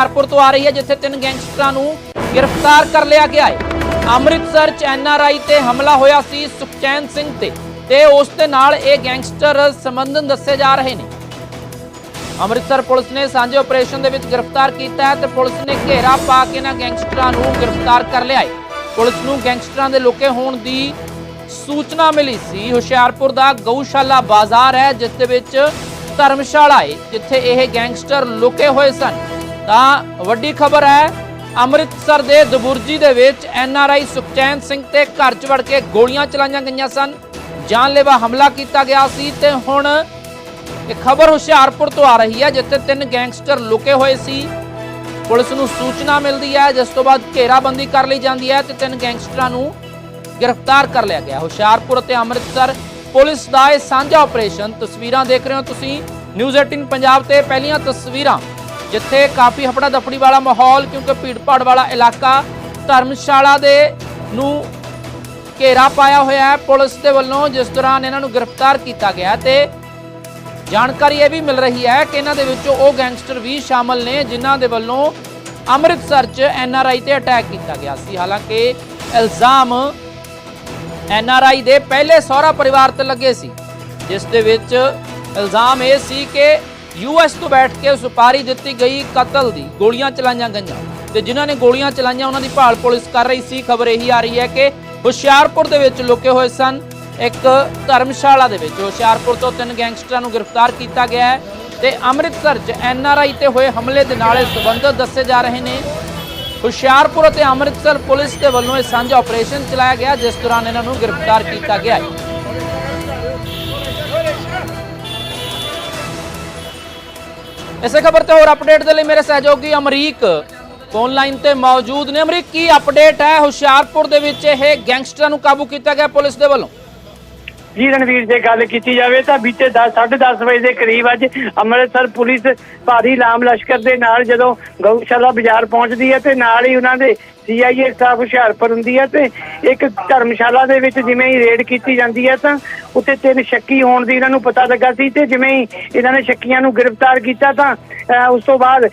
ਹੁਸ਼ਿਆਰਪੁਰ ਤੋਂ ਆ ਰਹੀ ਹੈ, ਜਿੱਥੇ ਤਿੰਨ ਗੈਂਗਸਟਰਾਂ ਨੂੰ ਗ੍ਰਿਫਤਾਰ ਕਰ ਲਿਆ ਗਿਆ ਹੈ। ਅੰਮ੍ਰਿਤਸਰ ਚ ਐਨਆਰਆਈ ਤੇ ਹਮਲਾ ਹੋਇਆ ਸੀ ਸੁਖਚੈਨ ਸਿੰਘ ਤੇ ਤੇ ਉਸ ਦੇ ਨਾਲ ਇਹ ਗੈਂਗਸਟਰ ਸੰਬੰਧਨ ਦੱਸੇ ਜਾ ਰਹੇ ਨੇ। ਅੰਮ੍ਰਿਤਸਰ ਪੁਲਿਸ ਨੇ ਸਾਂਝੇ ਆਪਰੇਸ਼ਨ ਦੇ ਵਿੱਚ ਗ੍ਰਿਫਤਾਰ ਕੀਤਾ ਹੈ ਤੇ ਪੁਲਿਸ ਨੇ ਘੇਰਾ ਪਾ ਕੇ ਇਹਨਾਂ ਗੈਂਗਸਟਰਾਂ ਨੂੰ ਗ੍ਰਿਫਤਾਰ ਕਰ ਲਿਆ ਹੈ। ਪੁਲਿਸ ਨੂੰ ਗੈਂਗਸਟਰਾਂ ਦੇ ਲੁਕੇ ਹੋਣ ਦੀ ਸੂਚਨਾ ਮਿਲੀ ਸੀ। ਹੁਸ਼ਿਆਰਪੁਰ ਦਾ ਗਊਸ਼ਾਲਾ ਬਾਜ਼ਾਰ ਹੈ, ਜਿਸ ਦੇ ਵਿੱਚ ਧਰਮਸ਼ਾਲਾ ਹੈ, ਜਿੱਥੇ ਇਹ ਗੈਂਗਸਟਰ ਲੁਕੇ ਹੋਏ ਸਨ। ਤਾਂ ਵੱਡੀ ਖਬਰ ਹੈ, ਅੰਮ੍ਰਿਤਸਰ ਦੇ ਦਬੁਰਜੀ ਦੇ ਵਿੱਚ N R I Sukhchain Singh ਤੇ ਘਰ 'ਚ ਵੜ ਕੇ ਗੋਲੀਆਂ ਚਲਾਈਆਂ ਗਈਆਂ ਸਨ। ਜਾਨਲੇਵਾ ਹਮਲਾ ਕੀਤਾ ਗਿਆ ਸੀ ਤੇ ਹੁਣ ਇਹ ਖਬਰ ਹੁਸ਼ਿਆਰਪੁਰ ਤੋਂ ਆ ਰਹੀ ਹੈ, ਜਿੱਥੇ ਤਿੰਨ ਗੈਂਗਸਟਰ ਲੁਕੇ ਹੋਏ ਸੀ। ਪੁਲਿਸ ਨੂੰ ਸੂਚਨਾ ਮਿਲਦੀ ਹੈ, ਜਿਸ ਤੋਂ ਬਾਅਦ ਘੇਰਾਬੰਦੀ ਕਰ ਲਈ ਜਾਂਦੀ ਹੈ ਤੇ ਤਿੰਨ ਗੈਂਗਸਟਰਾਂ ਨੂੰ ਗ੍ਰਿਫਤਾਰ ਕਰ ਲਿਆ ਗਿਆ ਹੁਸ਼ਿਆਰਪੁਰ ਅਤੇ ਅੰਮ੍ਰਿਤਸਰ ਪੁਲਿਸ ਦਾ ਇਹ ਸਾਂਝਾ ਆਪਰੇਸ਼ਨ, ਤਸਵੀਰਾਂ ਦੇਖ ਰਹੇ ਹੋ ਤੁਸੀਂ। ਨਿਊਜ਼ 18 ਪੰਜਾਬ ਤੇ ਪਹਿਲੀਆਂ ਤਸਵੀਰਾਂ। ਜਿੱਥੇ ਕਾਫੀ ਹਫੜਾ ਦਫੜੀ ਵਾਲਾ ਮਾਹੌਲ, ਕਿਉਂਕਿ ਭੀੜ-ਭਾੜ ਵਾਲਾ ਇਲਾਕਾ ਧਰਮਸ਼ਾਲਾ ਦੇ ਨੂੰ ਘੇਰਾ ਪਾਇਆ ਹੋਇਆ ਹੈ। ਪੁਲਿਸ ਦੇ ਵੱਲੋਂ ਜਿਸ ਦੌਰਾਨ ਇਹਨਾਂ ਨੂੰ ਗ੍ਰਿਫਤਾਰ ਕੀਤਾ ਗਿਆ ਤੇ ਜਾਣਕਾਰੀ ਇਹ ਵੀ ਮਿਲ ਰਹੀ ਹੈ ਕਿ ਇਹਨਾਂ ਦੇ ਵਿੱਚੋਂ ਉਹ ਗੈਂਗਸਟਰ ਵੀ ਸ਼ਾਮਲ ਨੇ, ਜਿਨ੍ਹਾਂ ਦੇ ਵੱਲੋਂ ਅੰਮ੍ਰਿਤਸਰ 'ਚ ਐਨਆਰਆਈ ਤੇ ਅਟੈਕ ਕੀਤਾ ਗਿਆ ਸੀ। ਹਾਲਾਂਕਿ ਇਲਜ਼ਾਮ ਐਨਆਰਆਈ ਦੇ ਪਹਿਲੇ ਸਹੁਰਾ ਪਰਿਵਾਰ ਤੇ ਲੱਗੇ ਸੀ, ਜਿਸ ਦੇ ਵਿੱਚ ਇਲਜ਼ਾਮ ਇਹ ਸੀ ਕਿ ਯੂਐਸ ਤੋਂ ਬੈਠ ਕੇ ਸੁਪਾਰੀ ਦਿੱਤੀ ਗਈ ਕਤਲ ਦੀ ਗੋਲੀਆਂ ਚਲਾਈਆਂ ਗਈਆਂ ਤੇ ਜਿਨ੍ਹਾਂ ਨੇ ਗੋਲੀਆਂ ਚਲਾਈਆਂ, ਉਹਨਾਂ ਦੀ ਭਾਲ ਪੁਲਿਸ ਕਰ ਰਹੀ ਸੀ। ਖਬਰ ਇਹੀ ਆ ਰਹੀ ਹੈ ਕਿ ਹੁਸ਼ਿਆਰਪੁਰ ਦੇ ਵਿੱਚ ਲੁਕੇ ਹੋਏ ਸਨ ਇੱਕ ਧਰਮਸ਼ਾਲਾ ਦੇ ਵਿੱਚ। ਹੁਸ਼ਿਆਰਪੁਰ ਤੋਂ ਤਿੰਨ ਗੈਂਗਸਟਰਾਂ ਨੂੰ ਗ੍ਰਿਫਤਾਰ ਕੀਤਾ ਗਿਆ ਹੈ ਤੇ ਅੰਮ੍ਰਿਤਸਰ 'ਚ ਐਨਆਰਆਈ ਤੇ ਹੋਏ ਹਮਲੇ ਦੇ ਨਾਲ ਇਹ ਸੰਬੰਧਿਤ ਦੱਸੇ ਜਾ ਰਹੇ ਨੇ। ਹੁਸ਼ਿਆਰਪੁਰ ਅਤੇ ਅੰਮ੍ਰਿਤਸਰ ਪੁਲਿਸ ਦੇ ਵੱਲੋਂ ਇਹ ਸਾਂਝਾ ਆਪਰੇਸ਼ਨ ਚਲਾਇਆ ਗਿਆ, ਜਿਸ ਦੌਰਾਨ ਇਹਨਾਂ ਨੂੰ ਗ੍ਰਿਫਤਾਰ ਕੀਤਾ ਗਿਆ ਹੈ। ਇਸੇ ਖਬਰ ਤੇ ਹੋਰ ਅਪਡੇਟ ਦੇ ਲਈ ਮੇਰੇ ਸਹਿਯੋਗੀ ਅਮਰੀਕ ਫੋਨ ਲਾਈਨ ਤੇ ਮੌਜੂਦ ਨੇ। ਅਮਰੀਕ, ਕੀ ਅਪਡੇਟ ਹੈ? ਹੁਸ਼ਿਆਰਪੁਰ ਦੇ ਵਿੱਚ ਇਹ ਗੈਂਗਸਟਰਾਂ ਨੂੰ ਕਾਬੂ ਕੀਤਾ ਗਿਆ ਪੁਲਿਸ ਦੇ ਵੱਲੋਂ? ਜੀ ਰਣਵੀਰ, ਜੇ ਗੱਲ ਕੀਤੀ ਜਾਵੇ ਤਾਂ ਬੀਤੇ 10 10:30 ਵਜੇ ਦੇ ਕਰੀਬ ਅੱਜ ਅੰਮ੍ਰਿਤਸਰ ਪੁਲਿਸ ਭਾਰੀ ਲਾਮ ਲਸ਼ਕਰ ਦੇ ਨਾਲ ਜਦੋਂ ਗਊਸ਼ਾਲਾ ਬਾਜ਼ਾਰ ਪਹੁੰਚਦੀ ਹੈ ਤੇ ਨਾਲ ਹੀ ਉਹਨਾਂ ਦੇ ਸੀਆਈਏ ਸਟਾਫ ਹੁਸ਼ਿਆਰਪੁਰ ਹੁੰਦੀ ਹੈ ਤੇ ਇੱਕ ਧਰਮਸ਼ਾਲਾ ਦੇ ਵਿੱਚ ਜਿਵੇਂ ਹੀ ਰੇਡ ਕੀਤੀ ਜਾਂਦੀ ਹੈ ਤਾਂ ਉੱਥੇ ਤਿੰਨ ਸ਼ੱਕੀ ਹੋਣ ਦੀ ਇਹਨਾਂ ਨੂੰ ਪਤਾ ਲੱਗਾ ਸੀ ਤੇ ਜਿਵੇਂ ਹੀ ਇਹਨਾਂ ਨੇ ਸ਼ੱਕੀਆਂ ਨੂੰ ਗ੍ਰਿਫਤਾਰ ਕੀਤਾ ਤਾਂ ਉਸ ਤੋਂ ਬਾਅਦ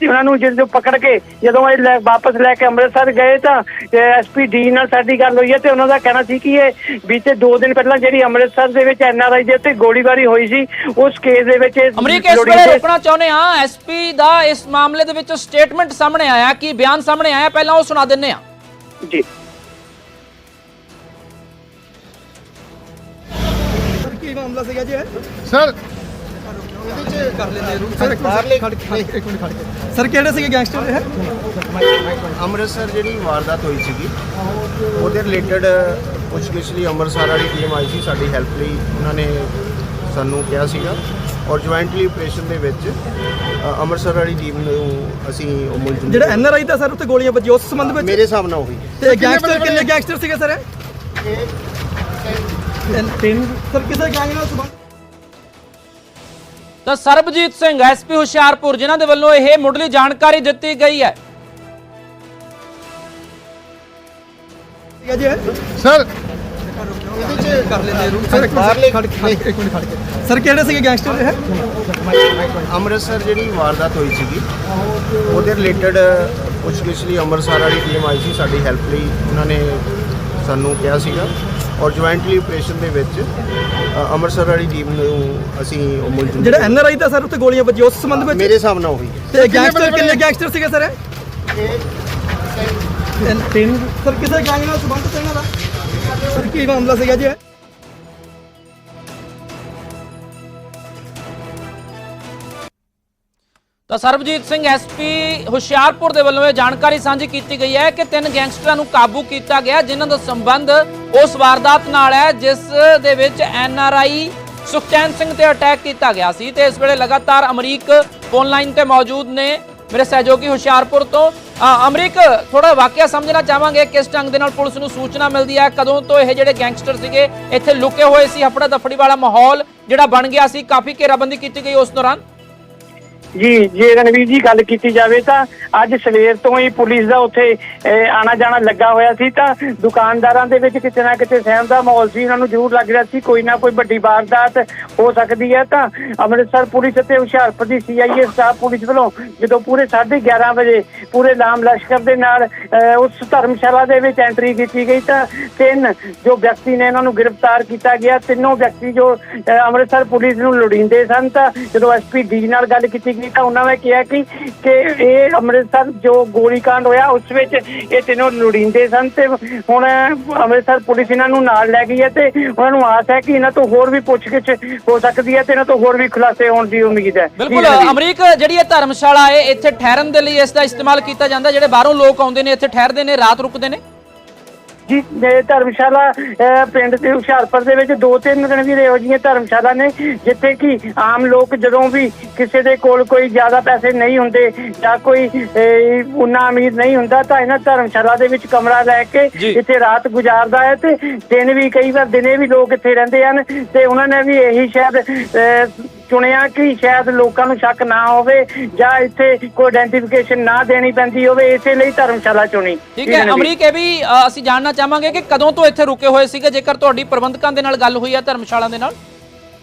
ਉਹਨਾਂ ਨੂੰ ਜਦੋਂ ਪਕੜ ਕੇ ਜਦੋਂ ਇਹ ਲੈ- ਵਾਪਸ ਲੈ ਕੇ ਅੰਮ੍ਰਿਤਸਰ ਗਏ ਤਾਂ ਐਸਪੀ ਡੀ ਨਾਲ ਸਾਡੀ ਗੱਲ ਹੋਈ ਹੈ ਤੇ ਉਹਨਾਂ ਦਾ ਕਹਿਣਾ ਸੀ ਕਿ ਇਹ ਬੀਤੇ 2 ਦਿਨ ਪਹਿਲਾਂ ਜਿਹੜੀ ਅੰਮ੍ਰਿਤਸਰ ਦੇ ਵਿੱਚ ਐਨਆਰਆਈ ਦੇ ਉੱਤੇ ਗੋਲੀਬਾਰੀ ਹੋਈ ਸੀ ਉਸ ਕੇਸ ਦੇ ਵਿੱਚ ਅਮਰੀਕ ਇਸ ਵੇਲੇ ਰੋਕਣਾ ਚਾਹੁੰਦੇ ਹਾਂ। ਐਸਪੀ ਦਾ ਇਸ ਮਾਮਲੇ ਦੇ ਵਿੱਚ ਸਟੇਟਮੈਂਟ ਸਾਹਮਣੇ ਆਇਆ ਕੀ ਬਿਆਨ ਸਾਹਮਣੇ ਆਇਆ ਪਹਿਲਾਂ ਉਹ ਸੁਣਾ ਦਿੰਨੇ ਆ ਜੀ। ਸਰ ਕੀ ਮਾਮਲਾ ਸੀਗਾ ਜੀ ਸਰ ਕਰ ਲੈਂਦੇ ਰੂਮ। ਸਰ ਬਾਹਰਲੇ ਖੜ ਕੇ ਇੱਕ ਮਿੰਟ ਖੜ ਕੇ। ਸਰ ਕਿਹੜੇ ਸੀਗੇ ਗੈਂਗਸਟਰ ਇਹ? ਅੰਮ੍ਰਿਤਸਰ ਜਿਹੜੀ ਵਾਰਦਾਤ ਹੋਈ ਸੀਗੀ ਉਹਦੇ ਰਿਲੇਟਡ ਪੁੱਛਗਿੱਛ ਲਈ ਅੰਮ੍ਰਿਤਸਰ ਵਾਲੀ ਟੀਮ ਆਈ ਸੀ ਸਾਡੀ ਹੈਲਪ ਲਈ ਉਹਨਾਂ ਨੇ ਸਾਨੂੰ ਕਿਹਾ ਸੀਗਾ। ਔਰ ਜੁਆਇੰਟਲੀ ਆਪਰੇਸ਼ਨ ਦੇ ਵਿੱਚ ਅੰਮ੍ਰਿਤਸਰ ਵਾਲੀ ਟੀਮ ਨੂੰ ਅਸੀਂ ਉਹ ਮੁਲਜ਼ਮ ਜਿਹੜਾ ਐਨਆਰਆਈ ਦਾ ਸਰ ਉੱਤੇ ਗੋਲੀਆਂ ਵੱਜੀ ਉਸ ਸੰਬੰਧ ਵਿੱਚ? ਮੇਰੇ ਹਿਸਾਬ ਨਾਲ ਉਹੀ। ਤੇ ਗੈਂਗਸਟਰ ਕਿੰਨੇ ਗੈਂਗਸਟਰ ਸੀਗੇ ਸਰ ਇਹ? ਤਿੰਨ। ਸਰ ਕਿਸੇ ਗੈਂਗ ਨਾਲ ਸੰਬੰਧ ਤਾਂ ਸਰਬਜੀਤ ਸਿੰਘ ਐਸਪੀ ਹੁਸ਼ਿਆਰਪੁਰ ਜਿਨ੍ਹਾਂ ਦੇ ਵੱਲੋਂ ਇਹ ਮੁੱਢਲੀ ਜਾਣਕਾਰੀ ਦਿੱਤੀ ਗਈ ਹੈ। ਸੀਗਾ ਜੀ ਇਹ? ਸਰ। ਕਿਹੜੇ ਸੀਗੇ ਗੈਂਗਸਟਰ ਇਹ? ਅੰਮ੍ਰਿਤਸਰ ਜਿਹੜੀ ਵਾਰਦਾਤ ਹੋਈ ਸੀਗੀ ਉਹਦੇ ਰਿਲੇਟਡ ਪੁੱਛਗਿੱਛ ਲਈ ਅੰਮ੍ਰਿਤਸਰ ਵਾਲੀ ਟੀਮ ਆਈ ਸੀ ਸਾਡੀ ਹੈਲਪ ਲਈ। ਉਹਨਾਂ ਨੇ ਸਾਨੂੰ ਕਿਹਾ ਸੀਗਾ। ਔਰ ਜੁਆਇੰਟਲੀ ਆਪਰੇਸ਼ਨ ਦੇ ਵਿੱਚ ਅ, ਅੰਮ੍ਰਿਤਸਰ ਵਾਲੀ ਟੀਮ ਨੂੰ ਅਸੀਂ ਉਹ ਮੁਲਜ਼ਮ ਜਿਹੜਾ ਐਨਆਰਆਈ ਦਾ ਸਰ ਉੱਤੇ ਗੋਲੀਆਂ ਵੱਜੀ ਉਸ ਸੰਬੰਧ ਵਿੱਚ? ਮੇਰੇ ਹਿਸਾਬ ਨਾਲ ਉਹੀ। ਤੇ ਗੈਂਗਸਟਰ ਕਿੰਨੇ ਗੈਂਗਸਟਰ ਸੀਗੇ ਸਰ ਇਹ? ਤਿੰਨ। ਸਰ ਕਿਸੇ ਗੈਂਗ ਨਾਲ ਸੰਬੰਧ ਤੇ ਇਹਨਾਂ ਦਾ? ਸਰ ਕੀ ਮਾਮਲਾ ਸੀਗਾ ਜੀ ਇਹ? ਤਾਂ ਸਰਬਜੀਤ ਸਿੰਘ ਐਸਪੀ ਹੁਸ਼ਿਆਰਪੁਰ ਦੇ ਵੱਲੋਂ ਇਹ ਜਾਣਕਾਰੀ ਸਾਂਝੀ ਕੀਤੀ ਗਈ ਹੈ ਕਿ ਤਿੰਨ ਗੈਂਗਸਟਰਾਂ ਨੂੰ ਕਾਬੂ ਕੀਤਾ ਗਿਆ ਜਿਨ੍ਹਾਂ ਦਾ ਸੰਬੰਧ ਉਸ ਵਾਰਦਾਤ ਨਾਲ ਹੈ, ਜਿਸ ਦੇ ਵਿੱਚ N R I Sukhchain Singh ਤੇ ਅਟੈਕ ਕੀਤਾ ਗਿਆ ਸੀ ਤੇ ਇਸ ਵੇਲੇ ਲਗਾਤਾਰ ਅਮਰੀਕ ਫੋਨ ਲਾਈਨ ਤੇ ਮੌਜੂਦ ਨੇ ਮੇਰੇ ਸਹਿਯੋਗੀ ਹੁਸ਼ਿਆਰਪੁਰ ਤੋਂ। ਅਮਰੀਕ ਥੋੜਾ ਵਾਕਿਆ ਸਮਝਣਾ ਚਾਹਾਂਗੇ ਕਿਸ ਢੰਗ ਦੇ ਨਾਲ ਪੁਲਿਸ ਨੂੰ ਸੂਚਨਾ ਮਿਲਦੀ ਹੈ, ਕਦੋਂ ਤੋਂ ਇਹ ਜਿਹੜੇ ਗੈਂਗਸਟਰ ਸੀਗੇ ਇੱਥੇ ਲੁਕੇ ਹੋਏ ਸੀ ਹਫੜਾ ਦਫੜੀ ਵਾਲਾ ਮਾਹੌਲ ਜਿਹੜਾ ਬਣ ਗਿਆ ਸੀ, ਕਾਫੀ ਘੇਰਾਬੰਦੀ ਕੀਤੀ ਗਈ ਉਸ ਦੌਰਾਨ। ਜੀ ਜੇ ਰਣਵੀਰ ਜੀ ਗੱਲ ਕੀਤੀ ਜਾਵੇ ਤਾਂ ਅੱਜ ਸਵੇਰ ਤੋਂ ਹੀ ਪੁਲਿਸ ਦਾ ਉੱਥੇ ਅਹ, ਆਣਾ ਜਾਣਾ ਲੱਗਾ ਹੋਇਆ ਸੀ ਤਾਂ ਦੁਕਾਨਦਾਰਾਂ ਦੇ ਵਿੱਚ ਕਿਤੇ ਨਾ ਕਿਤੇ ਸਹਿਮ ਦਾ ਮਾਹੌਲ ਸੀ ਉਹਨਾਂ ਨੂੰ ਜ਼ਰੂਰ ਲੱਗ ਰਿਹਾ ਸੀ ਕੋਈ ਨਾ ਕੋਈ ਵੱਡੀ ਵਾਰਦਾਤ ਹੋ ਸਕਦੀ ਹੈ ਤਾਂ ਅੰਮ੍ਰਿਤਸਰ ਪੁਲਿਸ ਅਤੇ ਹੁਸ਼ਿਆਰਪੁਰ ਦੀ ਸੀਆਈਏ ਸਟਾਫ ਪੁਲਿਸ ਵੱਲੋਂ ਜਦੋਂ ਪੂਰੇ 11:30 ਵਜੇ ਪੂਰੇ ਲਾਮ ਲਸ਼ਕਰ ਦੇ ਨਾਲ ਅਹ, ਉਸ ਧਰਮਸ਼ਾਲਾ ਦੇ ਵਿੱਚ ਐਂਟਰੀ ਕੀਤੀ ਗਈ ਤਾਂ ਤਿੰਨ ਜੋ ਵਿਅਕਤੀ ਨੇ ਇਹਨਾਂ ਨੂੰ ਗ੍ਰਿਫਤਾਰ ਕੀਤਾ ਗਿਆ ਤਿੰਨੋਂ ਵਿਅਕਤੀ ਜੋ ਅੰਮ੍ਰਿਤਸਰ ਪੁਲਿਸ ਨੂੰ ਲੋੜੀਂਦੇ ਸਨ ਤਾਂ ਜਦੋਂ ਐਸਪੀ ਡੀ ਨਾਲ ਗੱਲ ਕੀਤੀ ਗਈ ਤਾਂ ਉਹਨਾਂ ਨੇ ਕਿਹਾ ਕਿ ਕਿ ਇਹ ਅੰਮ੍ਰਿਤਸਰ ਜੋ ਗੋਲੀकांड ਹੋਇਆ ਉਸ ਵਿੱਚ ਇਹ ਤਿੰਨੋਂ ਲੋੜੀਂਦੇ ਸਨ ਤੇ ਹੁਣ ਅੰਮ੍ਰਿਤਸਰ ਪੁਲਿਸ ਇਹਨਾਂ ਨੂੰ ਨਾਲ ਲੈ ਗਈ ਹੈ ਤੇ ਉਹਨਾਂ ਨੂੰ ਆਸ ਹੈ ਕਿ ਇਹਨਾਂ ਤੋਂ ਹੋਰ ਵੀ ਪੁੱਛਗਿੱਛ ਹੋ ਸਕਦੀ ਹੈ ਤੇ ਇਹਨਾਂ ਤੋਂ ਹੋਰ ਵੀ ਖੁਲਾਸੇ ਹੋਣ ਦੀ ਉਮੀਦ ਹੈ ਬਿਲਕੁਲ। ਅਮਰੀਕ ਜਿਹੜੀ ਇਹ ਧਰਮਸ਼ਾਲਾ ਹੈ ਇੱਥੇ ਠਹਿਰਨ ਦੇ ਲਈ ਇਸ ਦਾ ਇਸਤੇਮਾਲ ਕੀਤਾ ਜਾਂਦਾ ਜਿਹੜੇ ਬਾਹਰੋਂ ਲੋਕ ਆਉਂਦੇ ਨੇ ਇੱਥੇ ਠਹਿਰਦੇ ਨੇ ਰਾਤ ਰੁਕਦੇ ਨੇ ਜੀ ਧਰਮਸ਼ਾਲਾ ਪਿੰਡ ਦੇ ਹੁਸ਼ਿਆਰਪੁਰ ਦੇ ਵਿੱਚ ਦੋ ਤਿੰਨ ਦਿਨ ਵੀ ਇਹੋ ਜਿਹੀਆਂ ਧਰਮਸ਼ਾਲਾ ਨੇ ਜਿੱਥੇ ਕਿ ਆਮ ਲੋਕ ਜਦੋਂ ਵੀ ਕਿਸੇ ਦੇ ਕੋਲ ਕੋਈ ਜ਼ਿਆਦਾ ਪੈਸੇ ਨਹੀਂ ਹੁੰਦੇ ਜਾਂ ਕੋਈ ਉਨਾ ਅਮੀਰ ਨਹੀਂ ਹੁੰਦਾ ਤਾਂ ਇਹਨਾਂ ਧਰਮਸ਼ਾਲਾ ਦੇ ਵਿੱਚ ਕਮਰਾ ਲੈ ਕੇ। ਇੱਥੇ ਰਾਤ ਗੁਜ਼ਾਰਦਾ ਹੈ ਤੇ ਦਿਨ ਵੀ ਕਈ ਵਾਰ ਦਿਨੇ ਵੀ ਲੋਕ ਇੱਥੇ ਰਹਿੰਦੇ ਹਨ ਤੇ ਉਹਨਾਂ ਨੇ ਵੀ ਇਹੀ ਸ਼ਾਇਦ ਚੁਣਿਆ ਕਿ ਸ਼ਾਇਦ ਲੋਕਾਂ ਨੂੰ ਸ਼ੱਕ ਨਾ ਹੋਵੇ ਜਾਂ ਇੱਥੇ ਕੋਈ ਆਇਡੈਂਟੀਫਿਕੇਸ਼ਨ ਨਾ ਦੇਣੀ ਪੈਂਦੀ ਹੋਵੇ ਇਸੇ ਲਈ ਧਰਮਸ਼ਾਲਾ ਚੁਣੀ। ਠੀਕ ਹੈ ਅਮਰੀਕ ਇਹ ਵੀ ਅਸੀਂ ਜਾਣਨਾ ਚਾਹਾਂਗੇ ਕਿ ਕਦੋਂ ਤੋਂ ਇੱਥੇ ਰੁਕੇ ਹੋਏ ਸੀਗੇ ਜੇਕਰ ਤੁਹਾਡੀ ਪ੍ਰਬੰਧਕਾਂ ਦੇ ਨਾਲ ਗੱਲ ਹੋਈ ਹੈ ਧਰਮਸ਼ਾਲਾ ਦੇ ਨਾਲ?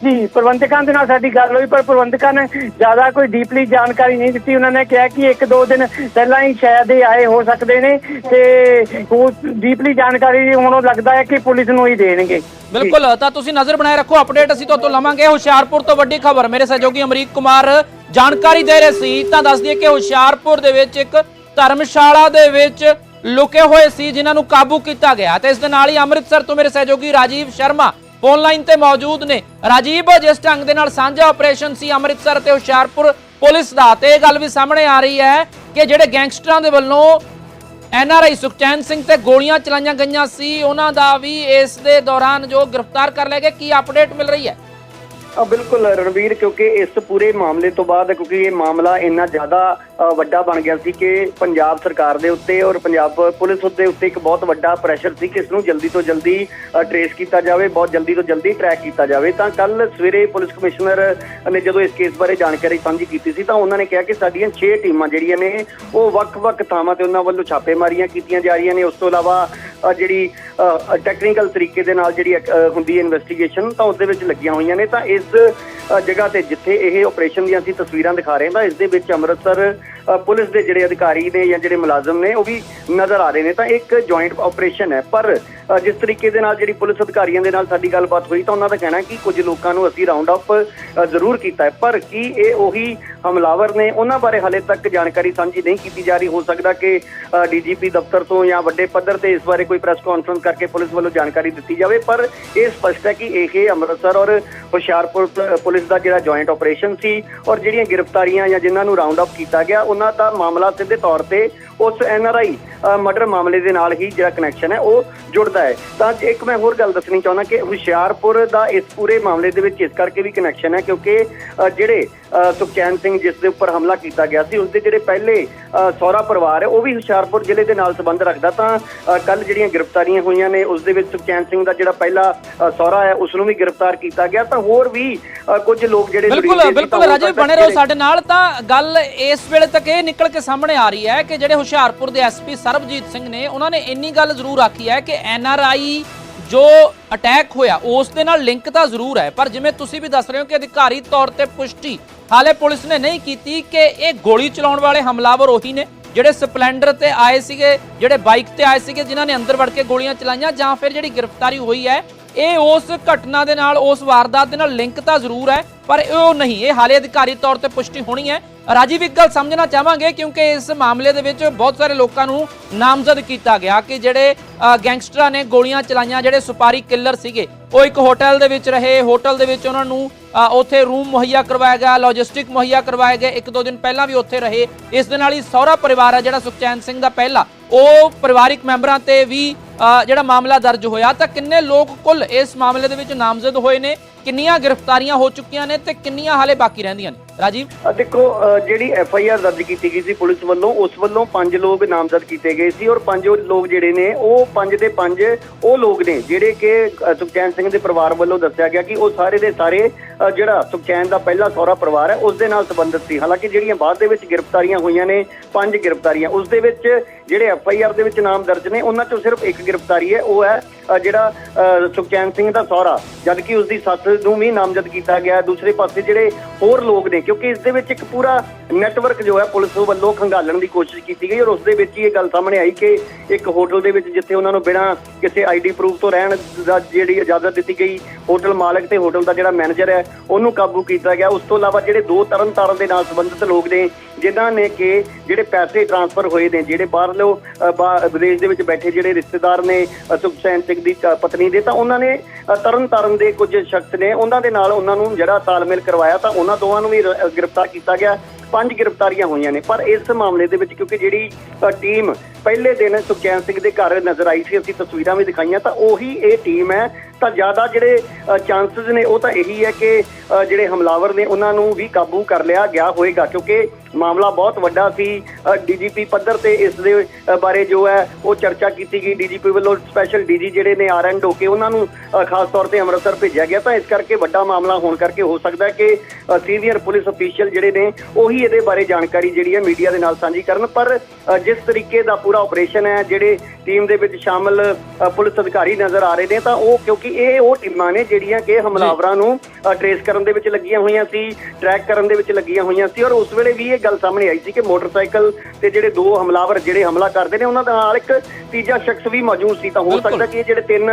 ਜੀ, ਪ੍ਰਬੰਧਕਾਂ ਦੇ ਨਾਲ ਸਾਡੀ ਗੱਲ ਹੋਈ, ਪਰ ਪ੍ਰਬੰਧਕਾਂ ਨੇ ਜ਼ਿਆਦਾ ਕੋਈ ਡੀਪਲੀ ਜਾਣਕਾਰੀ ਨਹੀਂ ਦਿੱਤੀ। ਉਹਨਾਂ ਨੇ ਕਿਹਾ ਕਿ ਇੱਕ ਦੋ ਦਿਨ ਪਹਿਲਾਂ ਹੀ ਸ਼ਾਇਦ ਇਹ ਆਏ, ਹੋ ਸਕਦੇ ਨੇ। ਤੇ ਉਹ ਡੀਪਲੀ ਜਾਣਕਾਰੀ ਹੁਣ ਲੱਗਦਾ ਹੈ ਕਿ ਪੁਲਿਸ ਨੂੰ ਹੀ ਦੇਣਗੇ। ਬਿਲਕੁਲ, ਤਾਂ ਤੁਸੀਂ ਨਜ਼ਰ ਬਣਾਏ ਰੱਖੋ ਅਪਡੇਟ ਅਸੀਂ ਤੁਹਾਡੇ ਤੋਂ ਲਵਾਂਗੇ। ਹੁਸ਼ਿਆਰਪੁਰ ਤੋਂ ਵੱਡੀ ਖਬਰ, ਮੇਰੇ ਸਹਿਯੋਗੀ ਅਮਰੀਕ ਕੁਮਾਰ ਜਾਣਕਾਰੀ ਦੇ ਰਹੇ ਸੀ, ਤਾਂ ਦੱਸ ਦਈਏ ਕਿ ਹੁਸ਼ਿਆਰਪੁਰ ਦੇ ਵਿੱਚ ਇੱਕ ਧਰਮਸ਼ਾਲਾ ਦੇ ਵਿੱਚ ਲੁਕੇ ਹੋਏ ਸੀ, ਜਿਨ੍ਹਾਂ ਨੂੰ ਕਾਬੂ ਕੀਤਾ ਗਿਆ। ਤੇ ਇਸ ਦੇ ਨਾਲ ਹੀ ਅੰਮ੍ਰਿਤਸਰ ਤੋਂ ਮੇਰੇ ਸਹਿਯੋਗੀ ਰਾਜੀਵ ਸ਼ਰਮਾ ਫੋਨ ਲਾਈਨ ਤੇ ਮੌਜੂਦ ਨੇ। ਰਾਜੀਵ, ਜਿਸ ਢੰਗ ਦੇ ਨਾਲ ਸਾਂਝਾ ਆਪਰੇਸ਼ਨ ਸੀ ਅੰਮ੍ਰਿਤਸਰ ਤੇ ਹੁਸ਼ਿਆਰਪੁਰ ਪੁਲਿਸ ਦਾ, ਤੇ ਇਹ ਗੱਲ ਵੀ ਸਾਹਮਣੇ ਆ ਰਹੀ ਹੈ ਕਿ ਜਿਹੜੇ ਗੈਂਗਸਟਰਾਂ ਦੇ ਵੱਲੋਂ ਐਨਆਰਆਈ ਸੁਖਚੈਨ ਸਿੰਘ ਤੇ ਗੋਲੀਆਂ ਚਲਾਈਆਂ ਗਈਆਂ ਸੀ, ਉਹਨਾਂ ਦਾ ਵੀ ਇਸ ਦੇ ਦੌਰਾਨ ਜੋ ਗ੍ਰਿਫਤਾਰ ਕਰ ਲਏ ਗਏ ਕੀ ਅਪਡੇਟ ਮਿਲ ਰਹੀ ਹੈ? ਬਿਲਕੁਲ ਰਣਵੀਰ, ਕਿਉਂਕਿ ਇਸ ਪੂਰੇ ਮਾਮਲੇ ਤੋਂ ਬਾਅਦ, ਕਿਉਂਕਿ ਇਹ ਮਾਮਲਾ ਇੰਨਾ ਜ਼ਿਆਦਾ ਵੱਡਾ ਬਣ ਗਿਆ ਸੀ ਕਿ ਪੰਜਾਬ ਸਰਕਾਰ ਦੇ ਉੱਤੇ ਔਰ ਪੰਜਾਬ ਪੁਲਿਸ ਦੇ ਉੱਤੇ ਇੱਕ ਬਹੁਤ ਵੱਡਾ ਪ੍ਰੈਸ਼ਰ ਸੀ ਕਿ ਇਸ ਨੂੰ ਜਲਦੀ ਤੋਂ ਜਲਦੀ ਟਰੇਸ ਕੀਤਾ ਜਾਵੇ, ਬਹੁਤ ਜਲਦੀ ਤੋਂ ਜਲਦੀ ਟਰੈਕ ਕੀਤਾ ਜਾਵੇ। ਤਾਂ ਕੱਲ ਸਵੇਰੇ ਪੁਲਿਸ ਕਮਿਸ਼ਨਰ ਨੇ ਜਦੋਂ ਇਸ ਕੇਸ ਬਾਰੇ ਜਾਣਕਾਰੀ ਸਾਂਝੀ ਕੀਤੀ ਸੀ, ਤਾਂ ਉਹਨਾਂ ਨੇ ਕਿਹਾ ਕਿ ਸਾਡੀਆਂ 6 ਟੀਮਾਂ ਜਿਹੜੀਆਂ ਨੇ, ਉਹ ਵੱਖ-ਵੱਖ ਥਾਵਾਂ ਤੇ ਉਹਨਾਂ ਵੱਲੋਂ ਛਾਪੇਮਾਰੀਆਂ ਕੀਤੀਆਂ ਜਾ ਰਹੀਆਂ ਨੇ। ਉਸ ਤੋਂ ਇਲਾਵਾ ਜਿਹੜੀ ਟੈਕਨੀਕਲ ਤਰੀਕੇ ਦੇ ਨਾਲ ਜਿਹੜੀ ਹੁੰਦੀ ਹੈ ਇਨਵੈਸਟੀਗੇਸ਼ਨ ਤਾਂ ਉਸ ਦੇ ਵਿੱਚ ਲੱਗੀਆਂ ਹੋਈਆਂ ਨੇ। ਤਾਂ ਇਸ ਅ, ਜਗ੍ਹਾ ਤੇ ਜਿੱਥੇ ਇਹ ਆਪਰੇਸ਼ਨ ਦੀਆਂ ਅਸੀਂ ਤਸਵੀਰਾਂ ਦਿਖਾ ਰਹੇ ਹਾਂ ਤਾਂ ਇਸ ਦੇ ਵਿੱਚ ਅੰਮ੍ਰਿਤਸਰ ਅ, ਪੁਲਿਸ ਦੇ ਜਿਹੜੇ ਅਧਿਕਾਰੀ ਨੇ ਜਾਂ ਜਿਹੜੇ ਮੁਲਾਜ਼ਮ ਨੇ ਉਹ ਵੀ ਨਜ਼ਰ ਆ ਰਹੇ ਨੇ। ਤਾਂ ਇੱਕ ਜੁਆਇੰਟ ਆਪਰੇਸ਼ਨ ਹੈ ਪਰ ਜਿਸ ਤਰੀਕੇ ਦੇ ਨਾਲ ਜਿਹੜੀ ਪੁਲਿਸ ਅਧਿਕਾਰੀਆਂ ਦੇ ਨਾਲ ਸਾਡੀ ਗੱਲਬਾਤ ਹੋਈ ਤਾਂ ਉਹਨਾਂ ਦਾ ਕਹਿਣਾ ਕਿ ਕੁਝ ਲੋਕਾਂ ਨੂੰ ਅਸੀਂ ਰਾਉਂਡ ਅਪ ਜ਼ਰੂਰ ਕੀਤਾ ਹੈ। ਪਰ ਕੀ ਇਹ ਉਹੀ ਹਮਲਾਵਰ ਨੇ? ਉਹਨਾਂ ਬਾਰੇ ਹਾਲੇ ਤੱਕ ਜਾਣਕਾਰੀ ਸਾਂਝੀ ਨਹੀਂ ਕੀਤੀ ਜਾ ਰਹੀ। ਹੋ ਸਕਦਾ ਕਿ ਡੀਜੀਪੀ ਦਫ਼ਤਰ ਤੋਂ ਜਾਂ ਵੱਡੇ ਪੱਧਰ ਤੇ ਇਸ ਬਾਰੇ ਕੋਈ ਪ੍ਰੈਸ ਕਾਨਫਰੰਸ ਕਰਕੇ ਪੁਲਿਸ ਵੱਲੋਂ ਜਾਣਕਾਰੀ ਦਿੱਤੀ ਜਾਵੇ। ਪਰ ਇਹ ਸਪਸ਼ਟ ਹੈ ਕਿ ਇਹ ਅੰਮ੍ਰਿਤਸਰ ਔਰ ਹੁਸ਼ਿਆਰਪੁਰ ਪੁਲਿਸ ਦਾ ਜਿਹੜਾ ਜੁਆਇੰਟ ਆਪਰੇਸ਼ਨ ਸੀ ਔਰ ਜਿਹੜੀਆਂ ਗ੍ਰਿਫਤਾਰੀਆਂ ਜਾਂ ਜਿਨ੍ਹਾਂ ਨੂੰ ਰਾਉਂਡ ਅਪ ਕੀਤਾ ਗਿਆ, ਉਹਨਾਂ ਦਾ ਮਾਮਲਾ ਸਿੱਧੇ ਤੌਰ ਤੇ ਉਸ ਐਨਆਰਆਈ ਮਰਡਰ ਮਾਮਲੇ ਦੇ ਨਾਲ ਹੀ ਜਿਹੜਾ ਕਨੈਕਸ਼ਨ ਹੈ, ਉਹ ਜੁੜਦਾ ਹੈ। ਤਾਂ ਇੱਕ ਮੈਂ ਹੋਰ ਗੱਲ ਦੱਸਣੀ ਚਾਹੁੰਦਾ ਕਿ ਹੁਸ਼ਿਆਰਪੁਰ ਦਾ ਇਸ ਪੂਰੇ ਮਾਮਲੇ ਦੇ ਵਿੱਚ ਇਸ ਕਰਕੇ ਵੀ ਕਨੈਕਸ਼ਨ ਹੈ ਕਿਉਂਕਿ ਅ, ਜਿਹੜੇ ਸੁਖਚੈਨ ਸਿੰਘ ਜਿਸ ਦੇ ਉੱਪਰ ਹਮਲਾ ਕੀਤਾ ਗਿਆ ਸੀ ਉਸ ਦੇ ਜਿਹੜੇ ਪਹਿਲੇ ਅ, ਸਹੁਰਾ ਪਰਿਵਾਰ ਹੈ ਉਹ ਵੀ ਹੁਸ਼ਿਆਰਪੁਰ ਜ਼ਿਲ੍ਹੇ ਦੇ ਨਾਲ ਸੰਬੰਧ ਰੱਖਦਾ ਤਾਂ ਕੱਲ ਜਿਹੜੀਆਂ ਗ੍ਰਿਫਤਾਰੀਆਂ ਹੋਈਆਂ ਨੇ ਉਸ ਦੇ ਵਿੱਚ ਸੁਖਚੈਨ ਸਿੰਘ ਦਾ ਜਿਹੜਾ ਪਹਿਲਾ ਅ, ਸਹੁਰਾ ਹੈ ਉਸ ਨੂੰ ਵੀ ਗ੍ਰਿਫਤਾਰ ਕੀਤਾ ਗਿਆ ਤਾਂ ਹੋਰ ਵੀ ਕੁਝ ਲੋਕ ਜਿਹੜੇ ਬਿਲਕੁਲ ਬਿਲਕੁਲ ਸਕਦਾ ਬਣੇ ਰਹੋ ਸਾਡੇ ਨਾਲ ਤਾਂ ਗੱਲ ਇਸ ਵੇਲੇ ਤੱਕ ਇਹ ਨਿਕਲ ਕੇ ਸਾਹਮਣੇ ਆ ਰਹੀ ਹੈ ਕਿ ਜਿਹੜੇ ਹੁਸ਼ਿਆਰਪੁਰ ਦੇ ਐਸਪੀ ਸਰਬਜੀਤ ਸਿੰਘ ਨੇ ਉਹਨਾਂ ਨੇ ਇੰਨੀ ਗੱਲ ਜ਼ਰੂਰ ਆਖੀ ਹੈ ਕਿ ਐਨਆਰਆਈ ਜੋ ਅਟੈਕ ਹੋਇਆ ਉਸ ਦੇ ਨਾਲ ਲਿੰਕ ਤਾਂ ਜ਼ਰੂਰ ਹੈ ਪਰ ਜਿਵੇਂ ਤੁਸੀਂ ਵੀ ਦੱਸ ਰਹੇ ਹੋ ਕਿ ਅਧਿਕਾਰੀ ਤੌਰ ਤੇ ਪੁਸ਼ਟੀ ਹਾਲੇ ਪੁਲਿਸ ਨੇ ਨਹੀਂ ਕੀਤੀ ਕਿ ਇਹ ਗੋਲੀ ਚਲਾਉਣ ਵਾਲੇ ਹਮਲਾਵਰ ਉਹੀ ਨੇ, ਜਿਹੜੇ ਸਪਲੈਂਡਰ ਤੇ ਆਏ ਸੀਗੇ, ਜਿਹੜੇ ਬਾਈਕ ਤੇ ਆਏ ਸੀਗੇ, ਜਿਨ੍ਹਾਂ ਨੇ ਅੰਦਰ ਵੜ ਕੇ ਗੋਲੀਆਂ ਚਲਾਈਆਂ ਜਾਂ ਫਿਰ ਜਿਹੜੀ ਗ੍ਰਿਫਤਾਰੀ ਹੋਈ ਹੈ, ਇਹ ਉਸ ਘਟਨਾ ਦੇ ਨਾਲ, ਉਸ ਵਾਰਦਾਤ ਦੇ ਨਾਲ ਲਿੰਕ ਤਾਂ ਜ਼ਰੂਰ ਹੈ, ਪਰ ਉਹ ਨਹੀਂ, ਇਹ ਹਾਲੇ ਅਧਿਕਾਰੀ ਤੌਰ ਤੇ ਪੁਸ਼ਟੀ ਹੋਣੀ ਹੈ। ਰਾਜੀਵ, ਇੱਕ ਗੱਲ ਸਮਝਣਾ ਚਾਹਾਂਗੇ, ਕਿਉਂਕਿ ਇਸ ਮਾਮਲੇ ਦੇ ਵਿੱਚ ਬਹੁਤ ਸਾਰੇ ਲੋਕਾਂ ਨੂੰ ਨਾਮਜ਼ਦ ਕੀਤਾ ਗਿਆ ਕਿ ਜਿਹੜੇ ਗੈਂਗਸਟਰਾਂ ਨੇ ਗੋਲੀਆਂ ਚਲਾਈਆਂ, ਜਿਹੜੇ ਸੁਪਾਰੀ ਕਿਲਰ ਸੀਗੇ ਉਹ ਇੱਕ ਹੋਟਲ ਦੇ ਵਿੱਚ ਰਹੇ। ਹੋਟਲ ਦੇ ਵਿੱਚ ਉਹਨਾਂ ਨੂੰ ਅ, ਉੱਥੇ ਰੂਮ ਮੁਹੱਈਆ ਕਰਵਾਇਆ ਗਿਆ ਲੌਜਿਸਟਿਕ ਮੁਹੱਈਆ ਕਰਵਾਏ ਗਏ। ਇੱਕ ਦੋ ਦਿਨ ਪਹਿਲਾਂ ਵੀ ਉੱਥੇ ਰਹੇ। ਇਸ ਦੇ ਨਾਲ ਹੀ ਸਹੁਰਾ ਪਰਿਵਾਰ ਹੈ ਜਿਹੜਾ ਸੁਖਚੈਨ ਸਿੰਘ ਦਾ ਪਹਿਲਾ। ਉਹ ਪਰਿਵਾਰਿਕ ਮੈਂਬਰਾਂ ਤੇ ਵੀ ਜਿਹੜਾ ਮਾਮਲਾ ਦਰਜ ਹੋਇਆ ਤਾਂ ਕਿੰਨੇ ਲੋਕ ਕੁੱਲ ਇਸ ਮਾਮਲੇ ਦੇ ਵਿੱਚ ਨਾਮਜ਼ਦ ਹੋਏ ਨੇ, ਕਿੰਨੀਆਂ ਗ੍ਰਿਫਤਾਰੀਆਂ ਹੋ ਚੁੱਕੀਆਂ ਨੇ ਤੇ ਕਿੰਨੀਆਂ ਹਾਲੇ ਬਾਕੀ ਰਹਿੰਦੀਆਂ ਨੇ? ਰਾਜੀਵ? ਦੇਖੋ ਜਿਹੜੀ ਐਫ ਆਈ ਆਰ ਦਰਜ ਕੀਤੀ ਗਈ ਸੀ ਪੁਲਿਸ ਵੱਲੋਂ, ਉਸ ਵੱਲੋਂ ਪੰਜ ਲੋਕ ਨਾਮਜ਼ਦ ਕੀਤੇ ਗਏ ਸੀ ਔਰ ਪੰਜ ਲੋਕ ਜਿਹੜੇ ਨੇ, ਉਹ ਪੰਜ ਦੇ ਪੰਜ ਉਹ ਲੋਕ ਨੇ, ਜਿਹੜੇ ਕਿ ਸੁਖਚੈਨ ਸਿੰਘ ਦੇ ਪਰਿਵਾਰ ਵੱਲੋਂ ਦੱਸਿਆ ਗਿਆ ਕਿ ਉਹ ਸਾਰੇ ਦੇ ਸਾਰੇ ਜਿਹੜਾ ਸੁਖਚੈਨ ਦਾ ਪਹਿਲਾ ਸਹੁਰਾ ਪਰਿਵਾਰ ਹੈ, ਉਸ ਦੇ ਨਾਲ ਸੰਬੰਧਿਤ ਸੀ। ਹਾਲਾਂਕਿ ਜਿਹੜੀਆਂ ਬਾਅਦ ਦੇ ਵਿੱਚ ਗ੍ਰਿਫਤਾਰੀਆਂ ਹੋਈਆਂ ਨੇ, ਪੰਜ ਗ੍ਰਿਫਤਾਰੀਆਂ, ਉਸ ਦੇ ਵਿੱਚ ਜਿਹੜੇ ਐਫ ਆਈ ਆਰ ਦੇ ਵਿੱਚ ਨਾਮ ਦਰਜ ਨੇ, ਉਹਨਾਂ ਚੋਂ ਸਿਰਫ ਇੱਕ ਗ੍ਰਿਫਤਾਰੀ ਹੈ, ਉਹ ਹੈ ਜਿਹੜਾ ਸੁਖਚੈਨ ਸਿੰਘ ਦਾ ਸਹੁਰਾ ਜਦਕਿ ਉਸ ਦੀ ਸੱਸ ਨੂੰ ਵੀ ਨਾਮਜ਼ਦ ਕੀਤਾ ਗਿਆ। ਦੂਸਰੇ ਪਾਸੇ ਜਿਹੜੇ ਹੋਰ ਲੋਕ ਨੇ, ਕਿਉਂਕਿ ਇਸ ਦੇ ਵਿੱਚ ਇੱਕ ਪੂਰਾ ਨੈਟਵਰਕ ਜੋ ਹੈ, ਪੁਲਿਸ ਵੱਲੋਂ ਖੰਗਾਲਣ ਦੀ ਕੋਸ਼ਿਸ਼ ਕੀਤੀ ਗਈ ਔਰ ਉਸ ਦੇ ਵਿੱਚ ਹੀ ਇਹ ਗੱਲ ਸਾਹਮਣੇ ਆਈ ਕਿ ਇੱਕ ਹੋਟਲ ਦੇ ਵਿੱਚ ਜਿੱਥੇ ਉਹਨਾਂ ਨੂੰ ਬਿਨਾਂ ਕਿਸੇ ਆਈਡੀ ਪ੍ਰੂਫ ਤੋਂ ਰਹਿਣ ਦਾ ਜਿਹੜੀ ਇਜਾਜ਼ਤ ਦਿੱਤੀ ਗਈ, ਹੋਟਲ ਮਾਲਕ ਤੇ ਹੋਟਲ ਦਾ ਜਿਹੜਾ ਮੈਨੇਜਰ ਹੈ, ਉਹਨੂੰ ਕਾਬੂ ਕੀਤਾ ਗਿਆ। ਉਸ ਤੋਂ ਇਲਾਵਾ ਜਿਹੜੇ ਦੋ ਤਰਨ ਤਾਰਨ ਦੇ ਨਾਲ ਸੰਬੰਧਿਤ ਲੋਕ ਨੇ ਜਿਨ੍ਹਾਂ ਨੇ ਕਿ ਜਿਹੜੇ ਪੈਸੇ ਟ੍ਰਾਂਸਫਰ ਹੋਏ ਨੇ ਜਿਹੜੇ ਬਾਹਰਲੇ ਵਿਦੇਸ਼ ਦੇ ਵਿੱਚ ਬੈਠੇ ਜਿਹੜੇ ਰਿਸ਼ਤੇਦਾਰ ਨੇ ਸੁਖਸੈਨ ਸਿੰਘ ਦੀ ਪਤਨੀ ਦੇ ਤਾਂ ਉਹਨਾਂ ਨੇ ਅ, ਤਰਨ ਤਾਰਨ ਦੇ ਕੁਝ ਸ਼ਖਸ ਨੇ ਉਹਨਾਂ ਦੇ ਨਾਲ ਉਹਨਾਂ ਨੂੰ ਜਿਹੜਾ ਤਾਲਮੇਲ ਕਰਵਾਇਆ ਤਾਂ ਉਹਨਾਂ ਦੋਵਾਂ ਨੂੰ ਵੀ ਗ੍ਰਿਫਤਾਰ ਕੀਤਾ ਗਿਆ। ਪੰਜ ਗ੍ਰਿਫਤਾਰੀਆਂ ਹੋਈਆਂ ਨੇ, ਪਰ ਇਸ ਮਾਮਲੇ ਦੇ ਵਿੱਚ ਕਿਉਂਕਿ ਜਿਹੜੀ ਟੀਮ ਪਹਿਲੇ ਦਿਨ ਸੁਖਚੈਨ ਸਿੰਘ ਦੇ ਘਰ ਨਜ਼ਰ ਆਈ ਸੀ, ਅਸੀਂ ਤਸਵੀਰਾਂ ਵੀ ਦਿਖਾਈਆਂ, ਤਾਂ ਉਹੀ ਇਹ ਟੀਮ ਹੈ। ਤਾਂ ਜ਼ਿਆਦਾ ਜਿਹੜੇ ਚਾਂਸਸ ਨੇ, ਉਹ ਤਾਂ ਇਹੀ ਹੈ ਕਿ ਜਿਹੜੇ ਹਮਲਾਵਰ ਨੇ, ਉਹਨਾਂ ਨੂੰ ਵੀ ਕਾਬੂ ਕਰ ਲਿਆ ਗਿਆ ਹੋਏਗਾ, ਕਿਉਂਕਿ ਮਾਮਲਾ ਬਹੁਤ ਵੱਡਾ ਸੀ। ਡੀਜੀਪੀ ਪੱਧਰ ਤੇ ਇਸ ਦੇ ਬਾਰੇ ਜੋ ਹੈ, ਉਹ ਚਰਚਾ ਕੀਤੀ ਗਈ। ਡੀਜੀਪੀ ਵੱਲੋਂ ਸਪੈਸ਼ਲ ਡੀਜੀ ਜਿਹੜੇ ਨੇ, ਆਰ ਐਨ ਡੋਕੇ, ਉਹਨਾਂ ਨੂੰ ਖਾਸ ਤੌਰ ਤੇ ਅੰਮ੍ਰਿਤਸਰ ਭੇਜਿਆ ਗਿਆ। ਤਾਂ ਇਸ ਕਰਕੇ ਵੱਡਾ ਮਾਮਲਾ ਹੋਣ ਕਰਕੇ ਹੋ ਸਕਦਾ ਕਿ ਸੀਨੀਅਰ ਪੁਲਿਸ ਅਫੀਸ਼ੀਅਲ ਜਿਹੜੇ ਨੇ, ਉਹੀ ਇਹਦੇ ਬਾਰੇ ਜਾਣਕਾਰੀ ਜਿਹੜੀ ਹੈ ਮੀਡੀਆ ਦੇ ਨਾਲ ਸਾਂਝੀ ਕਰਨ, ਪਰ ਜਿਸ ਤਰੀਕੇ ਦਾ ਪੂਰਾ ਆਪਰੇਸ਼ਨ ਹੈ, ਜਿਹੜੇ ਟੀਮ ਦੇ ਵਿੱਚ ਸ਼ਾਮਲ ਪੁਲਿਸ ਅਧਿਕਾਰੀ ਨਜ਼ਰ ਆ ਰਹੇ ਨੇ ਤਾਂ ਉਹ ਕਿਉਂਕਿ ਇਹ ਉਹ ਟੀਮਾਂ ਨੇ ਜਿਹੜੀਆਂ ਕਿ ਹਮਲਾਵਰਾਂ ਨੂੰ ਟਰੇਸ ਕਰਨ ਦੇ ਵਿੱਚ ਲੱਗੀਆਂ ਹੋਈਆਂ ਸੀ ਟਰੈਕ ਕਰਨ ਦੇ ਵਿੱਚ ਲੱਗੀਆਂ ਹੋਈਆਂ ਸੀ ਔਰ ਉਸ ਵੇਲੇ ਵੀ ਇਹ ਗੱਲ ਸਾਹਮਣੇ ਆਈ ਸੀ ਕਿ ਮੋਟਰਸਾਈਕਲ ਤੇ ਜਿਹੜੇ ਦੋ ਹਮਲਾਵਰ ਜਿਹੜੇ ਹਮਲਾ ਕਰਦੇ ਨੇ ਉਹਨਾਂ ਦੇ ਨਾਲ ਇੱਕ ਤੀਜਾ ਸ਼ਖਸ ਵੀ ਮੌਜੂਦ ਸੀ ਤਾਂ ਹੋ। ਸਕਦਾ ਕਿ ਇਹ ਜਿਹੜੇ ਤਿੰਨ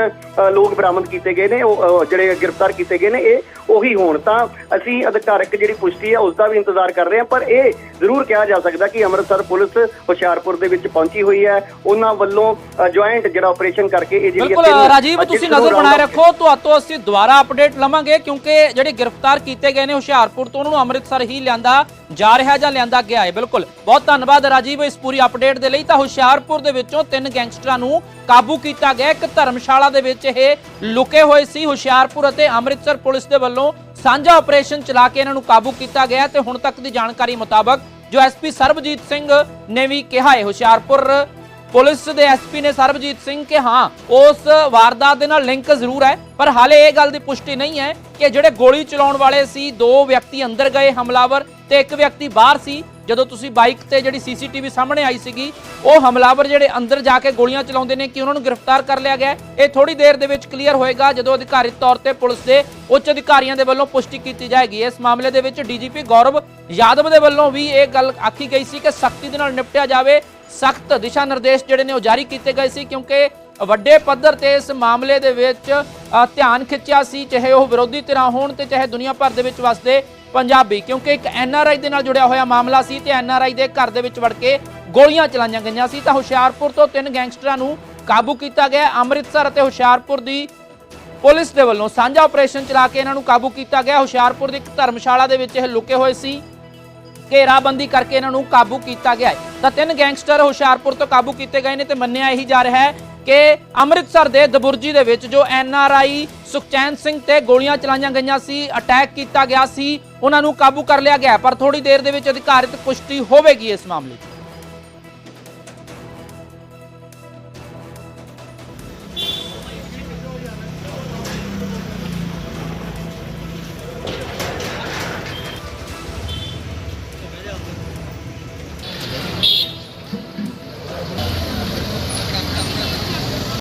ਲੋਕ ਬਰਾਮਦ ਕੀਤੇ ਗਏ ਨੇ ਉਹ ਜਿਹੜੇ ਗ੍ਰਿਫਤਾਰ ਕੀਤੇ ਗਏ ਨੇ ਇਹ ਉਹੀ ਹੋਣ। ਤਾਂ ਅਸੀਂ ਅਧਿਕਾਰਕ ਜਿਹੜੀ ਪੁਸ਼ਟੀ ਹੈ ਉਸ ਦਾ ਵੀ ਇੰਤਜ਼ਾਰ ਕਰ ਰਹੇ ਹਾਂ ਪਰ ਇਹ ਜ਼ਰੂਰ ਕਿਹਾ ਜਾ ਸਕਦਾ ਕਿ ਅੰਮ੍ਰਿਤਸਰ ਪੁਲਿਸ ਹੁਸ਼ਿਆਰਪੁਰ ਦੇ ਵਿੱਚ ਪਹੁੰਚੀ ਹੋਈ ਹੈ। ਉਹਨਾਂ ਵੱਲੋਂ ਜੁਆਇੰਟ ਜਿਹੜਾ ਆਪਰੇਸ਼ਨ ਕਰਕੇ ਇਹ ਜਿਹੜੀ ਬਿਲਕੁਲ ਰਾਜੀਵ ਤੁਸੀਂ ਨਜ਼ਰ ਬਣਾਏ ਰੱਖੋ ਤੁਹਾਤੋਂ ਅਸੀਂ ਦੁਬਾਰਾ ਅਪਡੇਟ ਲਵਾਂਗੇ ਕਿਉਂਕਿ ਜਿਹੜੇ ਗ੍ਰਿਫਤਾਰ ਕੀਤੇ ਗਏ ਨੇ ਹੁਸ਼ਿਆਰਪੁਰ ਤੋਂ ਉਹਨਾਂ ਨੂੰ ਅੰਮ੍ਰਿਤਸਰ ਹੀ ਲਿਆਂਦਾ ਜਾ ਰਿਹਾ ਜਾਂ ਲਿਆਂਦਾ ਗਿਆ ਹੈ। ਬਿਲਕੁਲ ਬਹੁਤ ਧੰਨਵਾਦ ਰਾਜੀਵ ਇਸ ਪੂਰੀ ਅਪਡੇਟ ਦੇ ਲਈ। ਤਾਂ ਹੁਸ਼ਿਆਰਪੁਰ ਦੇ ਵਿੱਚੋਂ ਤਿੰਨ ਗੈਂਗਸਟਰਾਂ ਨੂੰ ਕਾਬੂ ਕੀਤਾ ਗਿਆ। ਇੱਕ ਧਰਮਸ਼ਾਲਾ ਦੇ ਵਿੱਚ ਇਹ ਲੁਕੇ ਹੋਏ ਸੀ ਹੁਸ਼ਿਆਰਪੁਰ ਅਤੇ ਅੰਮ੍ਰਿਤਸਰ ਪੁਲਿਸ ਦੇ ਵੱਲੋਂ ਸਾਂਝਾ ਆਪਰੇਸ਼ਨ ਚਲਾ ਕੇ ਇਹਨਾਂ ਨੂੰ ਕਾਬੂ ਕੀਤਾ ਗਿਆ ਤੇ ਹੁਣ ਤੱਕ ਦੀ ਜਾਣਕਾਰੀ ਮੁਤਾਬਕ ਜੋ ਐਸਪੀ ਸਰਬਜੀਤ ਸਿੰਘ ਨੇ ਵੀ ਕਿਹਾ ਹੈ ਹੁਸ਼ਿਆਰਪੁਰ ਪੁਲਿਸ ਦੇ ਐਸਪੀ ਨੇ ਸਰਬਜੀਤ ਸਿੰਘ ਕਿ ਹਾਂ, ਉਸ ਵਾਰਦਾਤ ਦੇ ਨਾਲ ਲਿੰਕ ਜ਼ਰੂਰ ਹੈ, ਪਰ ਹਾਲੇ ਇਹ ਗੱਲ ਦੀ ਪੁਸ਼ਟੀ ਨਹੀਂ ਹੈ ਕਿ ਜਿਹੜੇ ਗੋਲੀ ਚਲਾਉਣ ਵਾਲੇ ਸੀ, ਦੋ ਵਿਅਕਤੀ ਅੰਦਰ ਗਏ ਹਮਲਾਵਰ ਤੇ ਇੱਕ ਵਿਅਕਤੀ ਬਾਹਰ ਸੀ। ਜਦੋਂ ਤੁਸੀਂ ਬਾਈਕ ਤੇ ਜਿਹੜੀ ਸੀਸੀਟੀਵੀ ਸਾਹਮਣੇ ਆਈ ਸੀਗੀ, ਉਹ ਹਮਲਾਵਰ ਜਿਹੜੇ ਅੰਦਰ ਜਾ ਕੇ ਗੋਲੀਆਂ ਚਲਾਉਂਦੇ ਨੇ, ਕਿ ਉਹਨਾਂ ਨੂੰ ਗ੍ਰਿਫਤਾਰ ਕਰ ਲਿਆ ਗਿਆ ਹੈ। ਇਹ ਥੋੜੀ ਦੇਰ ਦੇ ਵਿੱਚ ਕਲੀਅਰ ਹੋਏਗਾ ਜਦੋਂ ਅਧਿਕਾਰਿਤ ਤੌਰ ਤੇ ਪੁਲਿਸ ਦੇ ਉੱਚ ਅਧਿਕਾਰੀਆਂ ਦੇ ਵੱਲੋਂ ਪੁਸ਼ਟੀ ਕੀਤੀ ਜਾਏਗੀ ਇਸ ਮਾਮਲੇ ਦੇ ਵਿੱਚ ਡੀਜੀਪੀ ਗੌਰਵ ਯਾਦਵ ਦੇ ਵੱਲੋਂ ਵੀ ਇਹ ਗੱਲ ਆਖੀ ਗਈ ਸੀ ਕਿ ਸਖਤੀ ਦੇ ਨਾਲ ਨਿਪਟਿਆ ਜਾਵੇ ਸਖਤ ਦਿਸ਼ਾ ਨਿਰਦੇਸ਼ ਜਿਹੜੇ ਨੇ ਉਹ ਜਾਰੀ ਕੀਤੇ ਗਏ ਸੀ, ਕਿਉਂਕਿ ਵੱਡੇ ਪੱਧਰ ਤੇ ਇਸ ਮਾਮਲੇ ਦੇ ਵਿੱਚ ਧਿਆਨ ਖਿੱਚਿਆ ਸੀ, ਚਾਹੇ ਉਹ ਵਿਰੋਧੀ ਧਿਰਾਂ ਹੋਣ ਤੇ ਚਾਹੇ ਦੁਨੀਆ ਭਰ ਦੇ ਵਿੱਚ ਵਸਦੇ ਪੰਜਾਬੀ, ਕਿਉਂਕਿ ਇੱਕ ਐਨਆਰਆਈ ਦੇ ਨਾਲ ਜੁੜਿਆ ਹੋਇਆ ਮਾਮਲਾ ਸੀ ਤੇ ਐਨਆਰਆਈ ਦੇ ਘਰ ਦੇ ਵਿੱਚ ਵੜ ਕੇ ਗੋਲੀਆਂ ਚਲਾਈਆਂ ਗਈਆਂ ਸੀ, ਤਾਂ ਹੁਸ਼ਿਆਰਪੁਰ ਤੋਂ ਤਿੰਨ ਗੈਂਗਸਟਰਾਂ ਨੂੰ ਕਾਬੂ ਕੀਤਾ ਗਿਆ। ਅੰਮ੍ਰਿਤਸਰ ਅਤੇ ਹੁਸ਼ਿਆਰਪੁਰ ਦੀ ਪੁਲਿਸ ਦੇ ਵੱਲੋਂ ਸਾਂਝਾ ਆਪਰੇਸ਼ਨ ਚਲਾ ਕੇ ਇਹਨਾਂ ਨੂੰ ਕਾਬੂ ਕੀਤਾ ਗਿਆ। ਹੁਸ਼ਿਆਰਪੁਰ ਦੀ ਇੱਕ ਧਰਮਸ਼ਾਲਾ ਦੇ ਵਿੱਚ ਇਹ ਲੁਕੇ ਹੋਏ ਸੀ, ਘੇਰਾਬੰਦੀ ਕਰਕੇ ਇਹਨਾਂ ਨੂੰ ਕਾਬੂ ਕੀਤਾ ਗਿਆ ਹੈ। ਤਾਂ ਤਿੰਨ ਗੈਂਗਸਟਰ ਹੁਸ਼ਿਆਰਪੁਰ ਤੋਂ ਕਾਬੂ ਕੀਤੇ ਗਏ ਨੇ ਤੇ ਮੰਨਿਆ ਇਹੀ ਜਾ ਰਿਹਾ ਹੈ ਕਿ ਅੰਮ੍ਰਿਤਸਰ ਦੇ ਦਬੁਰਜੀ ਦੇ ਵਿੱਚ ਜੋ N R I Sukhchain Singh ਤੇ ਗੋਲੀਆਂ ਚਲਾਈਆਂ ਗਈਆਂ ਸੀ, ਅਟੈਕ ਕੀਤਾ ਗਿਆ ਸੀ, ਉਹਨਾਂ ਨੂੰ ਕਾਬੂ ਕਰ ਲਿਆ ਗਿਆ ਪਰ ਥੋੜੀ ਦੇਰ ਦੇ ਵਿੱਚ ਅਧਿਕਾਰਿਤ ਪੁਸ਼ਟੀ ਹੋਵੇਗੀ ਇਸ ਮਾਮਲੇ 'ਚ।